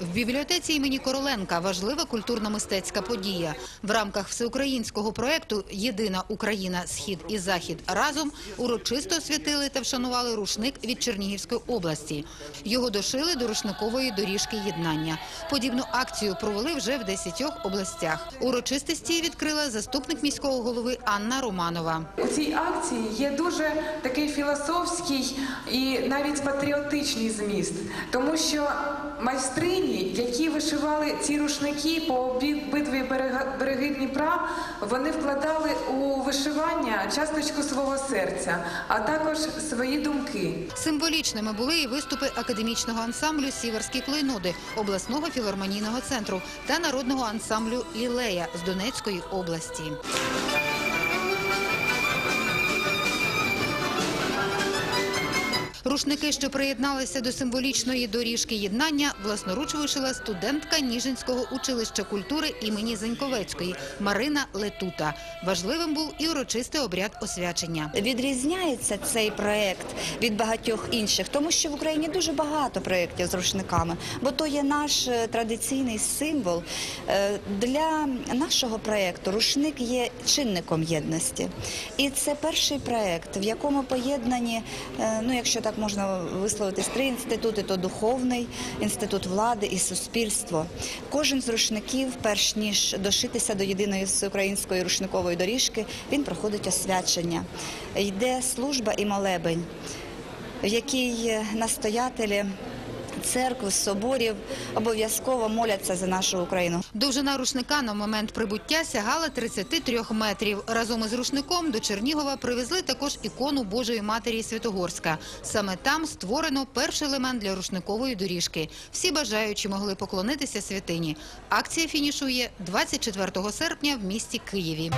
В бібліотеці імені Короленка важлива культурно-мистецька подія. В рамках всеукраїнського проекту Єдина Україна, Схід і Захід разом урочисто освятили та вшанували рушник від Чернігівської області. Його дошили до рушникової доріжки єднання. Подібну акцію провели вже в 10 областях. Урочистості відкрила заступник міського голови Анна Романова. У цій акції є дуже такий філософський і навіть патріотичний зміст, тому що майстрині, які вишивали ці рушники по битві береги Дніпра, вони вкладали у вишивання часточку свого серця, а також свої думки. Символічними були і виступи академічного ансамблю Сіверські клейноди обласного філармонійного центру та народного ансамблю Лілея з Донецької області. Рушники, що приєдналися до символічної доріжки єднання, власноруч вишила студентка Ніжинського училища культури імені Заньковецької Марина Летута. Важливим був і урочистий обряд освячення. Відрізняється цей проект від багатьох інших, тому що в Україні дуже багато проєктів з рушниками, бо то є наш е, традиційний символ. Е, Для нашого проєкту рушник є чинником єдності. І це перший проєкт, в якому поєднані, е, ну якщо так можна висловитись, три інститути, то духовний, інститут влади і суспільство. Кожен з рушників, перш ніж дошитися до єдиної всеукраїнської рушникової доріжки, він проходить освячення. Йде служба і молебень, в якій настоятелі церкв, соборів обов'язково моляться за нашу Україну. Довжина рушника на момент прибуття сягала 33 метрів. Разом із рушником до Чернігова привезли також ікону Божої Матері Святогорська. Саме там створено перший елемент для рушникової доріжки. Всі бажаючі могли поклонитися святині. Акція фінішує 24 серпня в місті Києві.